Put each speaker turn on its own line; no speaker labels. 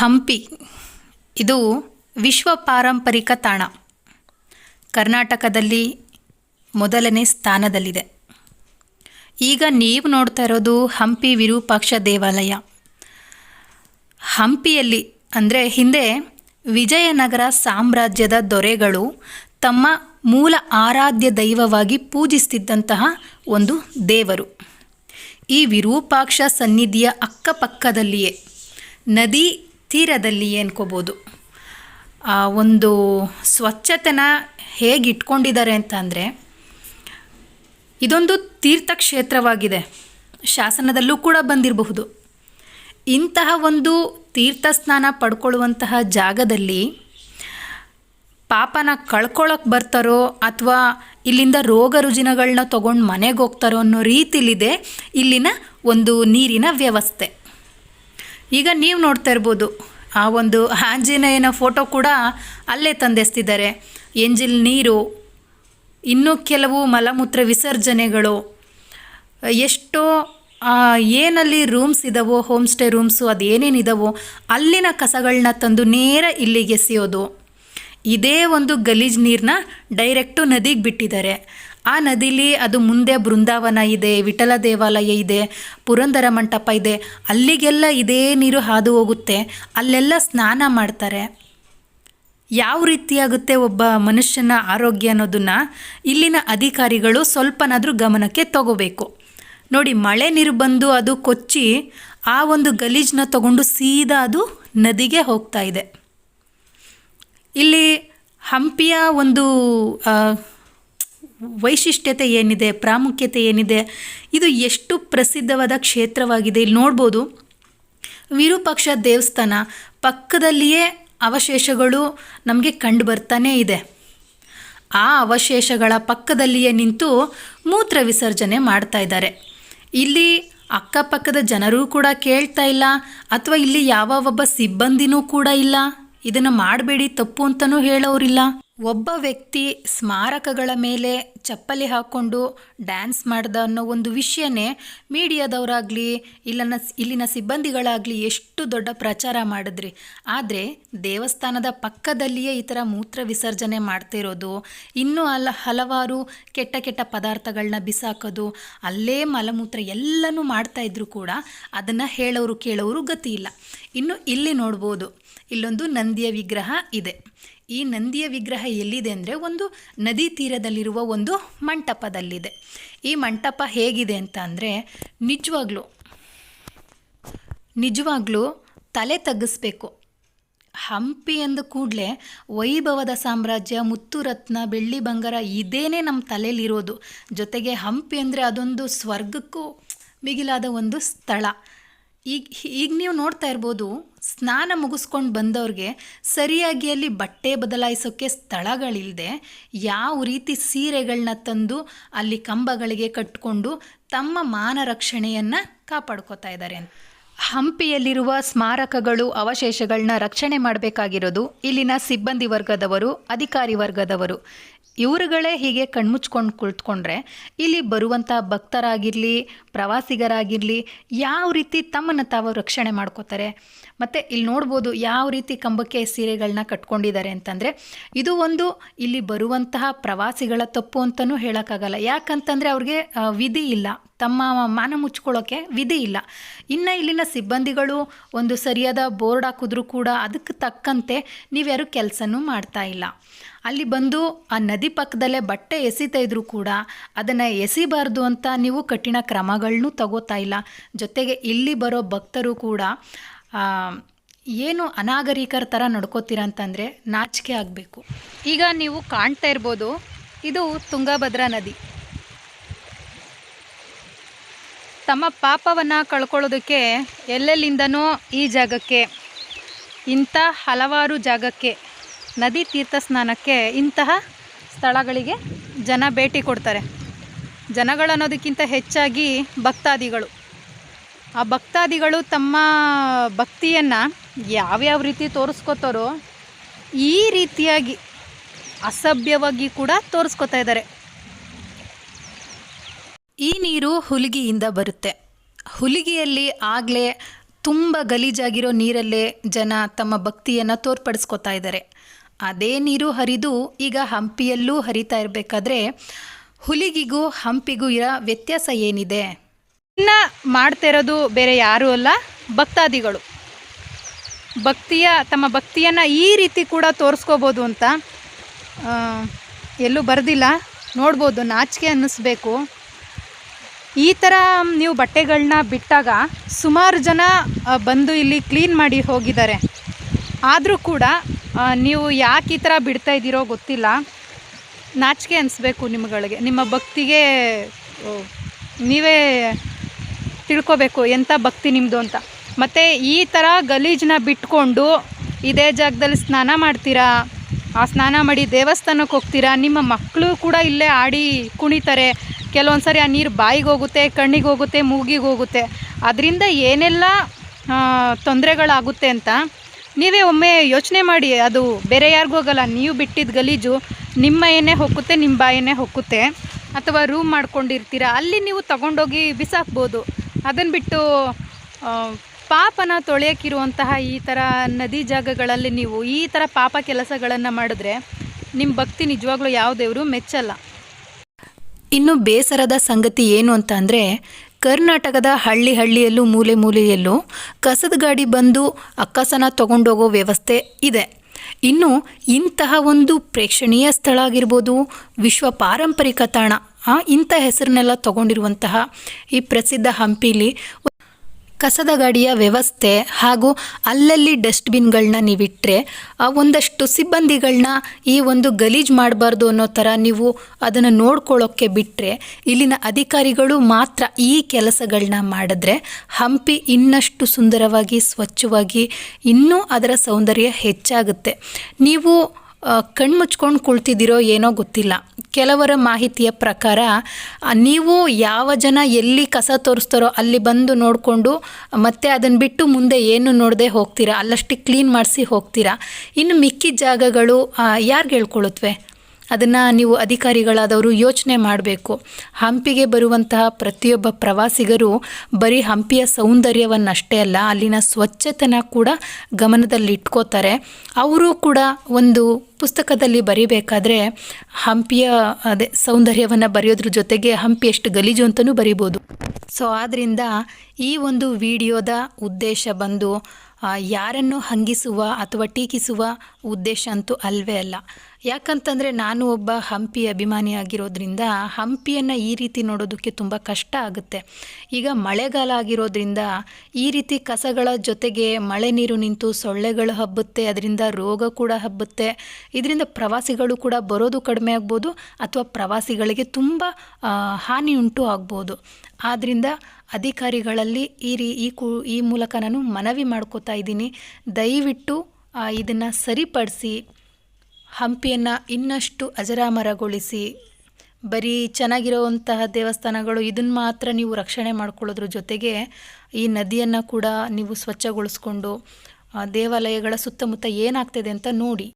ಹಂಪಿ. ಇದು ವಿಶ್ವ ಪಾರಂಪರಿಕ ತಾಣ. ಕರ್ನಾಟಕದಲ್ಲಿ ಮೊದಲನೇ ಸ್ಥಾನದಲ್ಲಿದೆ. ಈಗ ನೀವು ನೋಡ್ತಾ ಇರೋದು ಹಂಪಿ ವಿರೂಪಾಕ್ಷ ದೇವಾಲಯ. ಹಂಪಿಯಲ್ಲಿ ಅಂದರೆ ಹಿಂದೆ ವಿಜಯನಗರ ಸಾಮ್ರಾಜ್ಯದ ದೊರೆಗಳು ತಮ್ಮ ಮೂಲ ಆರಾಧ್ಯ ದೈವವಾಗಿ ಪೂಜಿಸ್ತಿದ್ದಂತಹ ಒಂದು ದೇವರು. ಈ ವಿರೂಪಾಕ್ಷ ಸನ್ನಿಧಿಯ ಅಕ್ಕಪಕ್ಕದಲ್ಲಿಯೇ ನದಿ ತೀರದಲ್ಲಿಯೇ ಅನ್ಕೋಬೋದು ಒಂದು ಸ್ವಚ್ಛತೆನ ಹೇಗೆ ಇಟ್ಕೊಂಡಿದ್ದಾರೆ ಅಂತ ಅಂದರೆ ಇದೊಂದು ತೀರ್ಥಕ್ಷೇತ್ರವಾಗಿದೆ. ಶಾಸನದಲ್ಲೂ ಕೂಡ ಬಂದಿರಬಹುದು. ಇಂತಹ ಒಂದು ತೀರ್ಥ ಸ್ನಾನ ಪಡ್ಕೊಳ್ಳುವಂತಹ ಜಾಗದಲ್ಲಿ ಪಾಪನ ಕಳ್ಕೊಳ್ಳೋಕೆ ಬರ್ತಾರೋ ಅಥವಾ ಇಲ್ಲಿಂದ ರೋಗ ರುಜಿನಗಳನ್ನ ತೊಗೊಂಡು ಮನೆಗೆ ಹೋಗ್ತಾರೋ ಅನ್ನೋ ರೀತಿಲಿದೆ ಇಲ್ಲಿನ ಒಂದು ನೀರಿನ ವ್ಯವಸ್ಥೆ. ಈಗ ನೀವು ನೋಡ್ತಾ ಇರ್ಬೋದು, ಆ ಒಂದು ಆಂಜನೇಯನ ಫೋಟೋ ಕೂಡ ಅಲ್ಲೇ ತಂದೆಸ್ತಿದ್ದಾರೆ. ಎಂಜಿಲ್ ನೀರು, ಇನ್ನೂ ಕೆಲವು ಮಲಮೂತ್ರ ವಿಸರ್ಜನೆಗಳು, ಎಷ್ಟೋ ಏನಲ್ಲಿ ರೂಮ್ಸ್ ಇದ್ದಾವೋ ಹೋಮ್ ಸ್ಟೇ ರೂಮ್ಸು ಅದು ಏನೇನಿದಾವೋ ಅಲ್ಲಿನ ಕಸಗಳನ್ನ ತಂದು ನೇರ ಇಲ್ಲಿಗೆ ಎಸೆಯೋದು. ಇದೇ ಒಂದು ಗಲೀಜು ನೀರನ್ನ ಡೈರೆಕ್ಟು ನದಿಗೆ ಬಿಟ್ಟಿದ್ದಾರೆ. ಆ ನದಿಲಿ ಅದು ಮುಂದೆ ಬೃಂದಾವನ ಇದೆ, ವಿಠಲ ದೇವಾಲಯ ಇದೆ, ಪುರಂದರ ಮಂಟಪ ಇದೆ. ಅಲ್ಲಿಗೆಲ್ಲ ಇದೇ ನೀರು ಹಾದು ಹೋಗುತ್ತೆ. ಅಲ್ಲೆಲ್ಲ ಸ್ನಾನ ಮಾಡ್ತಾರೆ. ಯಾವ ರೀತಿಯಾಗುತ್ತೆ ಒಬ್ಬ ಮನುಷ್ಯನ ಆರೋಗ್ಯ ಅನ್ನೋದನ್ನು ಇಲ್ಲಿನ ಅಧಿಕಾರಿಗಳು ಸ್ವಲ್ಪನಾದರೂ ಗಮನಕ್ಕೆ ತಗೋಬೇಕು. ನೋಡಿ, ಮಳೆ ನೀರು ಬಂದು ಅದು ಕೊಚ್ಚಿ ಆ ಒಂದು ಗಲೀಜನ್ನ ತಗೊಂಡು ಸೀದಾ ಅದು ನದಿಗೆ ಹೋಗ್ತಾ ಇದೆ. ಇಲ್ಲಿ ಹಂಪಿಯ ಒಂದು ವೈಶಿಷ್ಟ್ಯತೆ ಏನಿದೆ, ಪ್ರಾಮುಖ್ಯತೆ ಏನಿದೆ, ಇದು ಎಷ್ಟು ಪ್ರಸಿದ್ಧವಾದ ಕ್ಷೇತ್ರವಾಗಿದೆ ಇಲ್ಲಿ ನೋಡ್ಬೋದು. ವಿರೂಪಾಕ್ಷ ದೇವಸ್ಥಾನ ಪಕ್ಕದಲ್ಲಿಯೇ ಅವಶೇಷಗಳು ನಮಗೆ ಕಂಡು ಬರ್ತಾನೇ ಇದೆ. ಆ ಅವಶೇಷಗಳ ಪಕ್ಕದಲ್ಲಿಯೇ ನಿಂತು ಮೂತ್ರ ವಿಸರ್ಜನೆ ಮಾಡ್ತಾ ಇದ್ದಾರೆ. ಇಲ್ಲಿ ಅಕ್ಕಪಕ್ಕದ ಜನರೂ ಕೂಡ ಕೇಳ್ತಾ ಇಲ್ಲ, ಅಥವಾ ಇಲ್ಲಿ ಯಾವ ಒಬ್ಬ ಸಿಬ್ಬಂದಿನೂ ಕೂಡ ಇಲ್ಲ. ಇದನ್ನು ಮಾಡಬೇಡಿ, ತಪ್ಪು ಅಂತಲೂ ಹೇಳೋರಿಲ್ಲ. ಒಬ್ಬ ವ್ಯಕ್ತಿ ಸ್ಮಾರಕಗಳ ಮೇಲೆ ಚಪ್ಪಲಿ ಹಾಕ್ಕೊಂಡು ಡ್ಯಾನ್ಸ್ ಮಾಡ್ದ ಅನ್ನೋ ಒಂದು ವಿಷಯನೇ ಮೀಡಿಯಾದವರಾಗಲಿ, ಇಲ್ಲನ ಇಲ್ಲಿನ ಸಿಬ್ಬಂದಿಗಳಾಗಲಿ ಎಷ್ಟು ದೊಡ್ಡ ಪ್ರಚಾರ ಮಾಡಿದ್ರಿ. ಆದರೆ ದೇವಸ್ಥಾನದ ಪಕ್ಕದಲ್ಲಿಯೇ ಈ ಥರ ಮೂತ್ರ ವಿಸರ್ಜನೆ ಮಾಡ್ತಿರೋದು, ಇನ್ನೂ ಅಲ್ಲ ಹಲವಾರು ಕೆಟ್ಟ ಕೆಟ್ಟ ಪದಾರ್ಥಗಳನ್ನ ಬಿಸಾಕೋದು, ಅಲ್ಲೇ ಮಲಮೂತ್ರ ಎಲ್ಲನೂ ಮಾಡ್ತಾ ಇದ್ರು ಕೂಡ ಅದನ್ನು ಹೇಳೋರು ಕೇಳೋರು ಗತಿ ಇಲ್ಲ. ಇನ್ನು ಇಲ್ಲಿ ನೋಡ್ಬೋದು, ಇಲ್ಲೊಂದು ನಂದಿಯ ವಿಗ್ರಹ ಇದೆ. ಈ ನಂದಿಯ ವಿಗ್ರಹ ಎಲ್ಲಿದೆ ಅಂದರೆ ಒಂದು ನದಿ ತೀರದಲ್ಲಿರುವ ಒಂದು ಮಂಟಪದಲ್ಲಿದೆ. ಈ ಮಂಟಪ ಹೇಗಿದೆ ಅಂತ ಅಂದರೆ ನಿಜವಾಗ್ಲೂ ನಿಜವಾಗ್ಲೂ ತಲೆ ತಗ್ಗಿಸ್ಬೇಕು. ಹಂಪಿ ಅಂದ ಕೂಡಲೇ ವೈಭವದ ಸಾಮ್ರಾಜ್ಯ ಮುತ್ತು ರತ್ನ ಬೆಳ್ಳಿ ಬಂಗಾರ ಇದೇನೇ ನಮ್ಮ ತಲೆಯಲ್ಲಿರೋದು ಜೊತೆಗೆ ಹಂಪಿ ಅಂದರೆ ಅದೊಂದು ಸ್ವರ್ಗಕ್ಕೂ ಮಿಗಿಲಾದ ಒಂದು ಸ್ಥಳ. ಈಗ ಈಗ ನೀವು ನೋಡ್ತಾ ಇರ್ಬೋದು, ಸ್ನಾನ ಮುಗಿಸ್ಕೊಂಡು ಬಂದವ್ರಿಗೆ ಸರಿಯಾಗಿ ಅಲ್ಲಿ ಬಟ್ಟೆ ಬದಲಾಯಿಸೋಕ್ಕೆ ಸ್ಥಳಗಳಿಲ್ಲದೆ ಯಾವ ರೀತಿ ಸೀರೆಗಳನ್ನ ತಂದು ಅಲ್ಲಿ ಕಂಬಗಳಿಗೆ ಕಟ್ಟಿಕೊಂಡು ತಮ್ಮ ಮಾನ ರಕ್ಷಣೆಯನ್ನು ಕಾಪಾಡ್ಕೋತಾ ಇದ್ದಾರೆ ಹಂಪಿಯಲ್ಲಿರುವ ಸ್ಮಾರಕಗಳು ಅವಶೇಷಗಳನ್ನ ರಕ್ಷಣೆ ಮಾಡಬೇಕಾಗಿರೋದು ಇಲ್ಲಿನ ಸಿಬ್ಬಂದಿ ವರ್ಗದವರು, ಅಧಿಕಾರಿ ವರ್ಗದವರು. ಇವರುಗಳೇ ಹೀಗೆ ಕಣ್ಮುಚ್ಕೊಂಡು ಕುಳಿತುಕೊಂಡ್ರೆ ಇಲ್ಲಿ ಬರುವಂಥ ಭಕ್ತರಾಗಿರಲಿ, ಪ್ರವಾಸಿಗರಾಗಿರಲಿ ಯಾವ ರೀತಿ ತಮ್ಮನ್ನು ತಾವು ರಕ್ಷಣೆ ಮಾಡ್ಕೋತಾರೆ. ಮತ್ತು ಇಲ್ಲಿ ನೋಡ್ಬೋದು ಯಾವ ರೀತಿ ಕಂಬಕ್ಕೆ ಸೀರೆಗಳನ್ನ ಕಟ್ಕೊಂಡಿದ್ದಾರೆ ಅಂತಂದರೆ ಇದು ಒಂದು ಇಲ್ಲಿ ಬರುವಂತಹ ಪ್ರವಾಸಿಗಳ ತಪ್ಪು ಅಂತಲೂ ಹೇಳೋಕ್ಕಾಗಲ್ಲ. ಯಾಕಂತಂದರೆ ಅವ್ರಿಗೆ ವಿಧಿ ಇಲ್ಲ. ತಮ್ಮ ಮಾನ ಮುಚ್ಕೊಳ್ಳೋಕ್ಕೆ ವಿಧಿ ಇಲ್ಲ. ಇನ್ನು ಇಲ್ಲಿನ ಸಿಬ್ಬಂದಿಗಳು ಒಂದು ಸರಿಯಾದ ಬೋರ್ಡ್ ಹಾಕಿದ್ರೂ ಕೂಡ ಅದಕ್ಕೆ ತಕ್ಕಂತೆ ನೀವ್ಯಾರು ಕೆಲಸನೂ ಮಾಡ್ತಾ ಇಲ್ಲ. ಅಲ್ಲಿ ಬಂದು ಆ ನದಿ ಪಕ್ಕದಲ್ಲೇ ಬಟ್ಟೆ ಎಸಿತಾ ಇದ್ರೂ ಕೂಡ ಅದನ್ನು ಎಸಿಬಾರ್ದು ಅಂತ ನೀವು ಕಠಿಣ ಕ್ರಮಗಳನ್ನೂ ತಗೋತಾ ಇಲ್ಲ. ಜೊತೆಗೆ ಇಲ್ಲಿ ಬರೋ ಭಕ್ತರು ಕೂಡ ಏನು ಅನಾಗರಿಕರ ಥರ ನಡ್ಕೋತೀರ ಅಂತಂದರೆ ನಾಚಿಕೆ ಆಗಬೇಕು. ಈಗ ನೀವು ಕಾಣ್ತಾ ಇರ್ಬೋದು, ಇದು ತುಂಗಭದ್ರಾ ನದಿ. ತಮ್ಮ ಪಾಪವನ್ನು ಕಳ್ಕೊಳ್ಳೋದಕ್ಕೆ ಎಲ್ಲೆಲ್ಲಿಂದನೋ ಈ ಜಾಗಕ್ಕೆ, ಇಂಥ ಹಲವಾರು ಜಾಗಕ್ಕೆ, ನದಿ ತೀರ್ಥ ಸ್ನಾನಕ್ಕೆ ಇಂತಹ ಸ್ಥಳಗಳಿಗೆ ಜನ ಭೇಟಿ ಕೊಡ್ತಾರೆ. ಜನಗಳನ್ನೋದಕ್ಕಿಂತ ಹೆಚ್ಚಾಗಿ ಭಕ್ತಾದಿಗಳು. ಆ ಭಕ್ತಾದಿಗಳು ತಮ್ಮ ಭಕ್ತಿಯನ್ನು ಯಾವ್ಯಾವ ರೀತಿ ತೋರಿಸ್ಕೋತಾರೋ ಈ ರೀತಿಯಾಗಿ ಅಸಭ್ಯವಾಗಿ ಕೂಡ ತೋರಿಸ್ಕೊತಾ ಇದ್ದಾರೆ. ಈ ನೀರು ಹುಲಿಗಿಯಿಂದ ಬರುತ್ತೆ. ಹುಲಿಗಿಯಲ್ಲಿ ಆಗಲೇ ತುಂಬ ಗಲೀಜಾಗಿರೋ ನೀರಲ್ಲೇ ಜನ ತಮ್ಮ ಭಕ್ತಿಯನ್ನು ತೋರ್ಪಡಿಸ್ಕೋತಾ ಇದ್ದಾರೆ. ಅದೇ ನೀರು ಹರಿದು ಈಗ ಹಂಪಿಯಲ್ಲೂ ಹರಿತಾ ಇರಬೇಕಾದ್ರೆ ಹುಲಿಗಿಗೂ ಹಂಪಿಗೂ ಇರೋ ವ್ಯತ್ಯಾಸ ಏನಿದೆ?
ಇನ್ನು ಮಾಡ್ತಾ ಇರೋದು ಬೇರೆ ಯಾರೂ ಅಲ್ಲ, ಭಕ್ತಾದಿಗಳು. ಭಕ್ತಿಯ, ತಮ್ಮ ಭಕ್ತಿಯನ್ನು ಈ ರೀತಿ ಕೂಡ ತೋರಿಸ್ಕೋಬೋದು ಅಂತ ಎಲ್ಲೂ ಬರೆದಿಲ್ಲ. ನೋಡ್ಬೋದು, ನಾಚಿಕೆ ಅನ್ನಿಸ್ಬೇಕು. ಈ ಥರ ನೀವು ಬಟ್ಟೆಗಳನ್ನ ಬಿಟ್ಟಾಗ ಸುಮಾರು ಜನ ಬಂದು ಇಲ್ಲಿ ಕ್ಲೀನ್ ಮಾಡಿ ಹೋಗಿದ್ದಾರೆ. ಆದರೂ ಕೂಡ ನೀವು ಯಾಕೆ ಈ ಥರ ಬಿಡ್ತಾ ಇದ್ದೀರೋ ಗೊತ್ತಿಲ್ಲ. ನಾಚಿಕೆ ಅನಿಸ್ಬೇಕು ನಿಮ್ಗಳಿಗೆ. ನಿಮ್ಮ ಭಕ್ತಿಗೆ ನೀವೇ ತಿಳ್ಕೊಬೇಕು ಎಂಥ ಭಕ್ತಿ ನಿಮ್ಮದು ಅಂತ. ಮತ್ತು ಈ ಥರ ಗಲೀಜನ್ನ ಬಿಟ್ಕೊಂಡು ಇದೇ ಜಾಗದಲ್ಲಿ ಸ್ನಾನ ಮಾಡ್ತೀರಾ? ಆ ಸ್ನಾನ ಮಾಡಿ ದೇವಸ್ಥಾನಕ್ಕೆ ಹೋಗ್ತೀರಾ? ನಿಮ್ಮ ಮಕ್ಕಳು ಕೂಡ ಇಲ್ಲೇ ಆಡಿ ಕುಣಿತಾರೆ. ಕೆಲವೊಂದು ಸರಿ ಆ ನೀರು ಬಾಯಿಗೆ ಹೋಗುತ್ತೆ, ಕಣ್ಣಿಗೆ ಹೋಗುತ್ತೆ, ಮೂಗಿಗೆ ಹೋಗುತ್ತೆ. ಅದರಿಂದ ಏನೆಲ್ಲ ತೊಂದರೆಗಳಾಗುತ್ತೆ ಅಂತ ನೀವೇ ಒಮ್ಮೆ ಯೋಚನೆ ಮಾಡಿ. ಅದು ಬೇರೆ ಯಾರಿಗೂ ಹೋಗಲ್ಲ. ನೀವು ಬಿಟ್ಟಿದ್ದ ಗಲೀಜು ನಿಮ್ಮ ಏನೇ ಹೊಕ್ಕುತ್ತೆ, ನಿಮ್ಮ ಬಾಯನ್ನೇ ಹೊಕ್ಕುತ್ತೆ. ಅಥವಾ ರೂಮ್ ಮಾಡ್ಕೊಂಡಿರ್ತೀರ? ಅಲ್ಲಿ ನೀವು ತಗೊಂಡೋಗಿ ಬಿಸಾಕ್ಬೋದು. ಅದನ್ನು ಬಿಟ್ಟು ಪಾಪನ ತೊಳೆಯೋಕ್ಕಿರುವಂತಹ ಈ ಥರ ನದಿ ಜಾಗಗಳಲ್ಲಿ ನೀವು ಈ ಥರ ಪಾಪ ಕೆಲಸಗಳನ್ನು ಮಾಡಿದ್ರೆ ನಿಮ್ಮ ಭಕ್ತಿ ನಿಜವಾಗ್ಲೂ ಯಾವ ದೇವರು ಮೆಚ್ಚಲ್ಲ.
ಇನ್ನು ಬೇಸರದ ಸಂಗತಿ ಏನು ಅಂತ ಅಂದರೆ, ಕರ್ನಾಟಕದ ಹಳ್ಳಿ ಹಳ್ಳಿಯಲ್ಲೂ ಮೂಲೆ ಮೂಲೆಯಲ್ಲೂ ಕಸದ ಗಾಡಿ ಬಂದು ಅಕ್ಕಸನ ತಗೊಂಡೋಗೋ ವ್ಯವಸ್ಥೆ ಇದೆ. ಇನ್ನು ಇಂತಹ ಒಂದು ಪ್ರೇಕ್ಷಣೀಯ ಸ್ಥಳ ಆಗಿರ್ಬೋದು, ವಿಶ್ವ ಪಾರಂಪರಿಕ ತಾಣ ಇಂಥ ಹೆಸರನ್ನೆಲ್ಲ ತಗೊಂಡಿರುವಂತಹ ಈ ಪ್ರಸಿದ್ಧ ಹಂಪಿಲಿ ಕಸದ ಗಾಡಿಯ ವ್ಯವಸ್ಥೆ ಹಾಗೂ ಅಲ್ಲಲ್ಲಿ ಡಸ್ಟ್ಬಿನ್ಗಳನ್ನ ನೀವಿಟ್ಟರೆ ಒಂದಷ್ಟು ಸಿಬ್ಬಂದಿಗಳನ್ನ ಈ ಒಂದು ಗಲೀಜು ಮಾಡಬಾರ್ದು ಅನ್ನೋ ಥರ ನೀವು ಅದನ್ನು ನೋಡ್ಕೊಳ್ಳೋಕ್ಕೆ ಬಿಟ್ಟರೆ ಇಲ್ಲಿನ ಅಧಿಕಾರಿಗಳು ಮಾತ್ರ ಈ ಕೆಲಸಗಳನ್ನ ಮಾಡಿದ್ರೆ ಹಂಪಿ ಇನ್ನಷ್ಟು ಸುಂದರವಾಗಿ ಸ್ವಚ್ಛವಾಗಿ ಇನ್ನೂ ಅದರ ಸೌಂದರ್ಯ ಹೆಚ್ಚಾಗುತ್ತೆ. ನೀವು ಆ, ಕಣ್ಮುಚ್ಕೊಂಡು ಕುಳ್ತಿದ್ದೀರೋ ಏನೋ ಗೊತ್ತಿಲ್ಲ. ಕೆಲವರ ಮಾಹಿತಿಯ ಪ್ರಕಾರ ನೀವು ಯಾವ ಜನ ಎಲ್ಲಿ ಕಸ ತೋರಿಸ್ತಾರೋ ಅಲ್ಲಿ ಬಂದು ನೋಡಿಕೊಂಡು ಮತ್ತೆ ಅದನ್ನು ಬಿಟ್ಟು ಮುಂದೆ ಏನು ನೋಡದೆ ಹೋಗ್ತೀರಾ? ಅಲ್ಲಷ್ಟು ಕ್ಲೀನ್ ಮಾಡಿಸಿ ಹೋಗ್ತೀರಾ? ಇನ್ನು ಮಿಕ್ಕಿದ ಜಾಗಗಳು ಯಾರಿಗೆ ಹೇಳ್ಕೊಳುತ್ತವೆ ಅದನ್ನು ನೀವು ಅಧಿಕಾರಿಗಳಾದವರು ಯೋಚನೆ ಮಾಡಬೇಕು. ಹಂಪಿಗೆ ಬರುವಂತಹ ಪ್ರತಿಯೊಬ್ಬ ಪ್ರವಾಸಿಗರು ಬರೀ ಹಂಪಿಯ ಸೌಂದರ್ಯವನ್ನಷ್ಟೇ ಅಲ್ಲ, ಅಲ್ಲಿನ ಸ್ವಚ್ಛತೆನ ಕೂಡ ಗಮನದಲ್ಲಿಟ್ಕೋತಾರೆ. ಅವರು ಕೂಡ ಒಂದು ಪುಸ್ತಕದಲ್ಲಿ ಬರೀಬೇಕಾದ್ರೆ ಹಂಪಿಯ, ಅದೇ ಸೌಂದರ್ಯವನ್ನು ಬರೆಯೋದ್ರ ಜೊತೆಗೆ ಹಂಪಿ ಎಷ್ಟು ಗಲೀಜು ಅಂತಲೂ ಬರಿಬೋದು. ಸೊ ಆದ್ದರಿಂದ ಈ ಒಂದು ವಿಡಿಯೋದ ಉದ್ದೇಶ ಬಂದು ಯಾರನ್ನು ಹಂಗಿಸುವ ಅಥವಾ ಟೀಕಿಸುವ ಉದ್ದೇಶ ಅಂತೂ ಅಲ್ವೇ ಅಲ್ಲ. ಯಾಕಂತಂದರೆ ನಾನು ಒಬ್ಬ ಹಂಪಿ ಅಭಿಮಾನಿ ಆಗಿರೋದ್ರಿಂದ ಹಂಪಿಯನ್ನು ಈ ರೀತಿ ನೋಡೋದಕ್ಕೆ ತುಂಬ ಕಷ್ಟ ಆಗುತ್ತೆ. ಈಗ ಮಳೆಗಾಲ ಆಗಿರೋದ್ರಿಂದ ಈ ರೀತಿ ಕಸಗಳ ಜೊತೆಗೆ ಮಳೆ ನೀರು ನಿಂತು ಸೊಳ್ಳೆಗಳು ಹಬ್ಬುತ್ತೆ, ಅದರಿಂದ ರೋಗ ಕೂಡ ಹಬ್ಬುತ್ತೆ, ಇದರಿಂದ ಪ್ರವಾಸಿಗಳು ಕೂಡ ಬರೋದು ಕಡಿಮೆ ಆಗ್ಬೋದು ಅಥವಾ ಪ್ರವಾಸಿಗಳಿಗೆ ತುಂಬ ಹಾನಿ ಉಂಟು ಆಗ್ಬೋದು. ಆದ್ದರಿಂದ ಅಧಿಕಾರಿಗಳಲ್ಲಿ ಈ ರೀ ಈ ಕು ಈ ಮೂಲಕ ನಾನು ಮನವಿ ಮಾಡ್ಕೋತಾ ಇದ್ದೀನಿ. ದಯವಿಟ್ಟು ಇದನ್ನು ಸರಿಪಡಿಸಿ, ಹಂಪಿಯನ್ನು ಇನ್ನಷ್ಟು ಅಜರಾಮರಗೊಳಿಸಿ. ಬರೀ ಚೆನ್ನಾಗಿರೋವಂತಹ ದೇವಸ್ಥಾನಗಳು ಇದನ್ನು ಮಾತ್ರ ನೀವು ರಕ್ಷಣೆ ಮಾಡ್ಕೊಳ್ಳೋದ್ರ ಜೊತೆಗೆ ಈ ನದಿಯನ್ನು ಕೂಡ ನೀವು ಸ್ವಚ್ಛಗೊಳಿಸ್ಕೊಂಡು ದೇವಾಲಯಗಳ ಸುತ್ತಮುತ್ತ ಏನಾಗ್ತಿದೆ ಅಂತ ನೋಡಿ.